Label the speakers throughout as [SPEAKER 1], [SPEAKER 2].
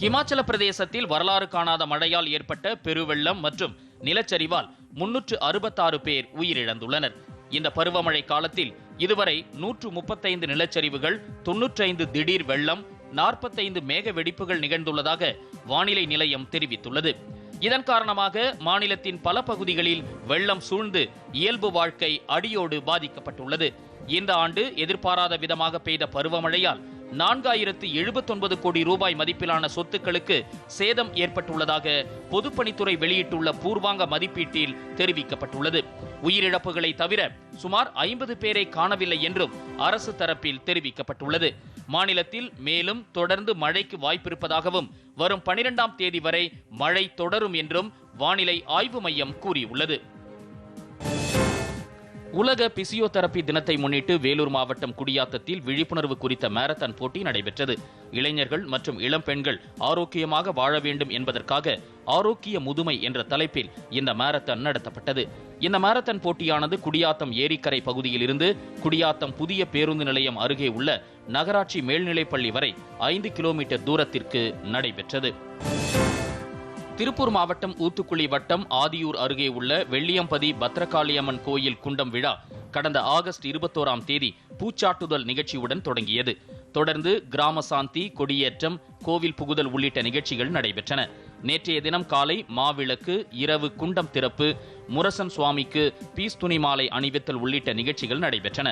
[SPEAKER 1] ஹிமாச்சல பிரதேசத்தில் வரலாறு காணாத மழையால் ஏற்பட்ட பெருவெள்ளம் மற்றும் நிலச்சரிவால் முன்னூற்று அறுபத்தாறு பேர் உயிரிழந்துள்ளனர் இந்த பருவமழை காலத்தில் இதுவரை நூற்று முப்பத்தைந்து நிலச்சரிவுகள் தொன்னூற்றைந்து திடீர் வெள்ளம் நாற்பத்தைந்து மேக வெடிப்புகள் நிகழ்ந்துள்ளதாக வானிலை நிலையம் தெரிவித்துள்ளது இதன் காரணமாக மாநிலத்தின் பல பகுதிகளில் வெள்ளம் சூழ்ந்து இயல்பு வாழ்க்கை அடியோடு பாதிக்கப்பட்டுள்ளது இந்த ஆண்டு எதிர்பாராத விதமாக பெய்த பருவமழையால் நான்காயிரத்து எழுபத்தொன்பது கோடி ரூபாய் மதிப்பிலான சொத்துக்களுக்கு சேதம் ஏற்பட்டுள்ளதாக பொதுப்பணித்துறை வெளியிட்டுள்ள பூர்வாங்க மதிப்பீட்டில் தெரிவிக்கப்பட்டுள்ளது உயிரிழப்புகளை தவிர சுமார் ஐம்பது பேரை காணவில்லை என்றும் அரசு தரப்பில் தெரிவிக்கப்பட்டுள்ளது மாநிலத்தில் மேலும் தொடர்ந்து மழைக்கு வாய்ப்பிருப்பதாகவும் வரும் பனிரெண்டாம் தேதி வரை மழை தொடரும் என்றும் வானிலை ஆய்வு மையம் கூறியுள்ளது
[SPEAKER 2] உலக பிசியோதெரபி தினத்தை முன்னிட்டு வேலூர் மாவட்டம் குடியாத்தத்தில் விழிப்புணர்வு குறித்த மாரத்தான் போட்டி நடைபெற்றது இளைஞர்கள் மற்றும் இளம் பெண்கள் ஆரோக்கியமாக வாழ வேண்டும் என்பதற்காக ஆரோக்கிய முதுமை என்ற தலைப்பில் இந்த மாரத்தான் நடத்தப்பட்டது இந்த மாரத்தான் போட்டியானது குடியாத்தம் ஏரிக்கரை பகுதியில் இருந்து குடியாத்தம் புதிய பேருந்து நிலையம் அருகே உள்ள நகராட்சி மேல்நிலைப்பள்ளி வரை ஐந்து கிலோமீட்டர் தூரத்திற்கு நடைபெற்றது திருப்பூர் மாவட்டம் ஊத்துக்குளி வட்டம் ஆதியூர் அருகே உள்ள வெள்ளியம்பதி பத்ரகாளியம்மன் கோயில் குண்டம் விழா கடந்த ஆகஸ்ட் இருபத்தோராம் தேதி பூச்சாட்டுதல் நிகழ்ச்சியுடன் தொடங்கியது தொடர்ந்து கிராம சாந்தி கொடியேற்றம் கோவில் புகுதல் உள்ளிட்ட நிகழ்ச்சிகள் நடைபெற்றன நேற்றைய தினம் காலை மாவிளக்கு இரவு குண்டம் திறப்பு முரசன் சுவாமிக்கு பீஸ் துணி மாலை அணிவித்தல் உள்ளிட்ட நிகழ்ச்சிகள் நடைபெற்றன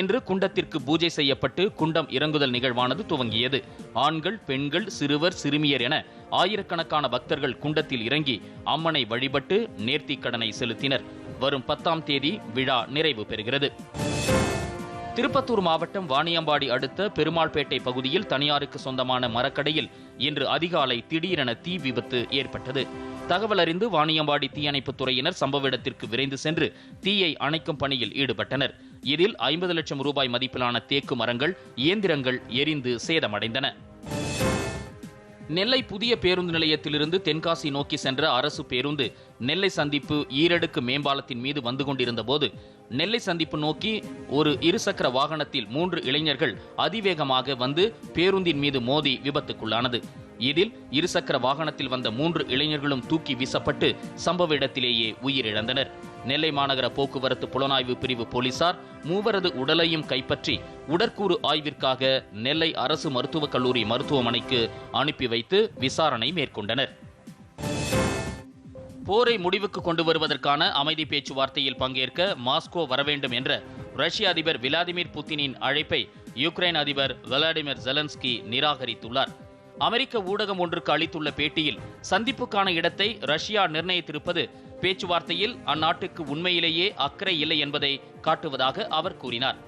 [SPEAKER 2] இன்று குண்டத்திற்கு பூஜை செய்யப்பட்டு குண்டம் இறங்குதல் நிகழ்வானது துவங்கியது ஆண்கள் பெண்கள் சிறுவர் சிறுமியர் என ஆயிரக்கணக்கான பக்தர்கள் குண்டத்தில் இறங்கி அம்மனை வழிபட்டு நேர்த்திக்கடனை செலுத்தினர் வரும் பத்தாம் தேதி விழா நிறைவு பெறுகிறது திருப்பத்தூர் மாவட்டம் வாணியம்பாடி அடுத்த பெருமாள்பேட்டை பகுதியில் தனியாருக்கு சொந்தமான மரக்கடையில் இன்று அதிகாலை திடீரென தீ விபத்து ஏற்பட்டது தகவல் அறிந்து வாணியம்பாடி தீயணைப்புத் துறையினர் சம்பவ இடத்திற்கு விரைந்து சென்று தீயை அணைக்கும் பணியில் ஈடுபட்டனர் இதில் ஐம்பது லட்சம் ரூபாய் மதிப்பிலான தேக்கு மரங்கள் இயந்திரங்கள் எரிந்து சேதமடைந்தன நெல்லை புதிய பேருந்து நிலையத்திலிருந்து தென்காசி நோக்கி சென்ற அரசு பேருந்து நெல்லை சந்திப்பு ஈரடுக்கு மேம்பாலத்தின் மீது வந்து கொண்டிருந்த போது நெல்லை சந்திப்பு நோக்கி ஒரு இருசக்கர வாகனத்தில் மூன்று இளைஞர்கள் அதிவேகமாக வந்து பேருந்தின் மீது மோதி விபத்துக்குள்ளானது இதில் இருசக்கர வாகனத்தில் வந்த மூன்று இளைஞர்களும் தூக்கி வீசப்பட்டு சம்பவ இடத்திலேயே உயிரிழந்தனர் நெல்லை மாநகர போக்குவரத்து புலனாய்வு பிரிவு போலீசார் மூவரது உடலையும் கைப்பற்றி உடற்கூறு ஆய்விற்காக நெல்லை அரசு மருத்துவக் கல்லூரி மருத்துவமனைக்கு அனுப்பி வைத்து விசாரணை மேற்கொண்டனர் போரை முடிவுக்கு கொண்டு வருவதற்கான அமைதி பேச்சுவார்த்தையில் பங்கேற்க மாஸ்கோ வரவேண்டும் என்ற ரஷ்ய அதிபர் விளாடிமிர் புத்தினின் அழைப்பை யுக்ரைன் அதிபர் விளாடிமிர் ஜெலன்ஸ்கி நிராகரித்துள்ளார் அமெரிக்க ஊடகம் ஒன்றுக்கு அளித்துள்ள பேட்டியில் சந்திப்புக்கான இடத்தை ரஷ்யா நிர்ணயித்திருப்பது பேச்சுவார்த்தையில் அந்நாட்டுக்கு உண்மையிலேயே அக்கறை இல்லை என்பதை காட்டுவதாக அவர் கூறினார்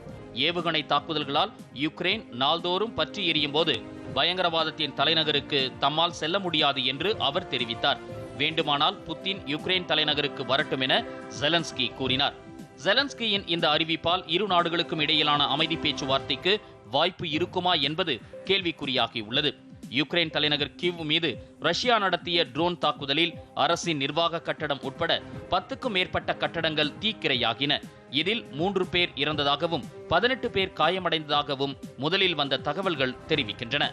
[SPEAKER 2] ஏவுகணை தாக்குதல்களால் யுக்ரைன் நாள்தோறும் பற்றி எரியும் போது பயங்கரவாதத்தின் தலைநகருக்கு தம்மால் செல்ல முடியாது என்று அவர் தெரிவித்தார் வேண்டுமானால் புத்தின் யுக்ரைன் தலைநகருக்கு வரட்டும் என ஜெலன்ஸ்கி கூறினார் ஜெலன்ஸ்கியின் இந்த அறிவிப்பால் இரு நாடுகளுக்கும் இடையிலான அமைதி பேச்சுவார்த்தைக்கு வாய்ப்பு இருக்குமா என்பது கேள்விக்குறியாகியுள்ளது யுக்ரைன் தலைநகர் கிவ் மீது ரஷ்யா நடத்திய ட்ரோன் தாக்குதலில் அரசின் நிர்வாக கட்டடம் உட்பட பத்துக்கும் மேற்பட்ட கட்டடங்கள் தீக்கிரையாகின இதில் மூன்று பேர் இறந்ததாகவும் பதினெட்டு பேர் காயமடைந்ததாகவும் முதலில் வந்த தகவல்கள் தெரிவிக்கின்றன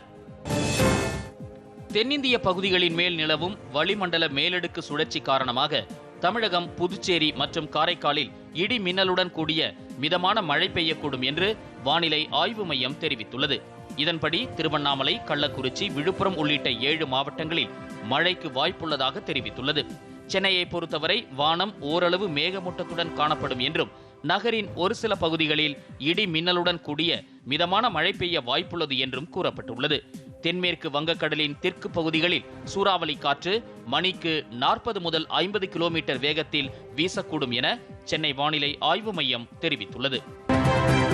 [SPEAKER 2] தென்னிந்திய பகுதிகளின் மேல் நிலவும் வளிமண்டல மேலடுக்கு சுழற்சி காரணமாக தமிழகம் புதுச்சேரி மற்றும் காரைக்காலில் இடி மின்னலுடன் கூடிய மிதமான மழை பெய்யக்கூடும் என்று வானிலை ஆய்வு மையம் தெரிவித்துள்ளது இதன்படி திருவண்ணாமலை கள்ளக்குறிச்சி விழுப்புரம் உள்ளிட்ட ஏழு மாவட்டங்களில் மழைக்கு வாய்ப்புள்ளதாக தெரிவித்துள்ளது சென்னையை பொறுத்தவரை வானம் ஓரளவு மேகமூட்டத்துடன் காணப்படும் என்றும் நகரின் ஒரு சில பகுதிகளில் இடி மின்னலுடன் கூடிய மிதமான மழை பெய்ய வாய்ப்புள்ளது என்றும் கூறப்பட்டுள்ளது தென்மேற்கு வங்கக்கடலின் தெற்கு பகுதிகளில் சூறாவளி காற்று மணிக்கு நாற்பது முதல் ஐம்பது கிலோமீட்டர் வேகத்தில் வீசக்கூடும் என சென்னை வானிலை ஆய்வு மையம் தெரிவித்துள்ளது